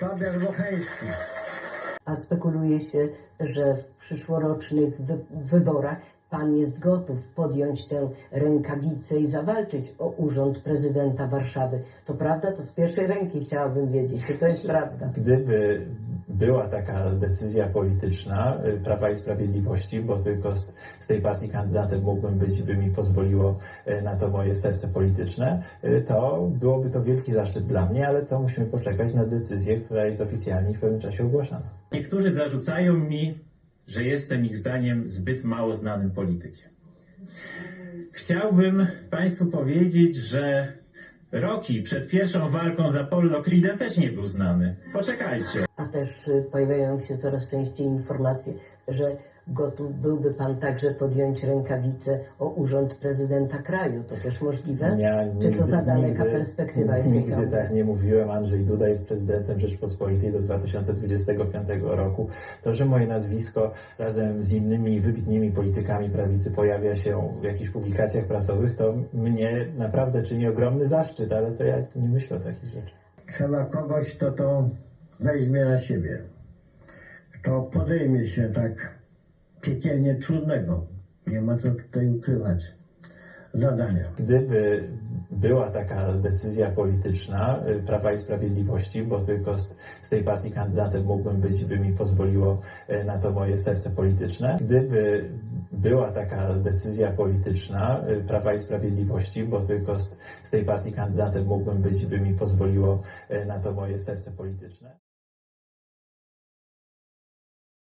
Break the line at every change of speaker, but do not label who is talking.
Tobiasz Bocheński.
A spekuluje się, że w przyszłorocznych wy wyborach pan jest gotów podjąć tę rękawicę i zawalczyć o urząd prezydenta Warszawy. To prawda? To z pierwszej ręki chciałabym wiedzieć, czy to jest prawda.
Gdyby była taka decyzja polityczna y, Prawa i Sprawiedliwości, bo tylko z, z tej partii kandydatem mógłbym być by mi pozwoliło y, na to moje serce polityczne, y, to byłoby to wielki zaszczyt dla mnie, ale to musimy poczekać na decyzję, która jest oficjalnie w pewnym czasie ogłaszana.
Niektórzy zarzucają mi, że jestem ich zdaniem zbyt mało znanym politykiem. Chciałbym Państwu powiedzieć, że Rocky przed pierwszą walką z Apollo Creedem też nie był znany. Poczekajcie.
A też y, pojawiają się coraz częściej informacje, że gotów byłby pan także podjąć rękawicę o urząd prezydenta kraju. To też możliwe?
Ja
Czy to za
nigdy-
daleka
nigdy-
perspektywa jeszcze
Nigdy
ciągle?
tak nie mówiłem. Andrzej Duda jest prezydentem Rzeczpospolitej do 2025 roku. To, że moje nazwisko razem z innymi wybitnymi politykami prawicy pojawia się w jakichś publikacjach prasowych, to mnie naprawdę czyni ogromny zaszczyt, ale to ja nie myślę o takich rzeczach.
Trzeba kogoś, kto to weźmie na siebie. Kto podejmie się tak piekielnie trudnego. Nie ma co tutaj ukrywać. Zadania.
Gdyby była taka decyzja polityczna y, Prawa i Sprawiedliwości, bo tylko z, z tej partii kandydatem mógłbym być by mi pozwoliło y, na to moje serce polityczne. Gdyby była taka decyzja polityczna y, Prawa i Sprawiedliwości, bo tylko z, z tej partii kandydatem mógłbym być by mi pozwoliło na to moje serce polityczne.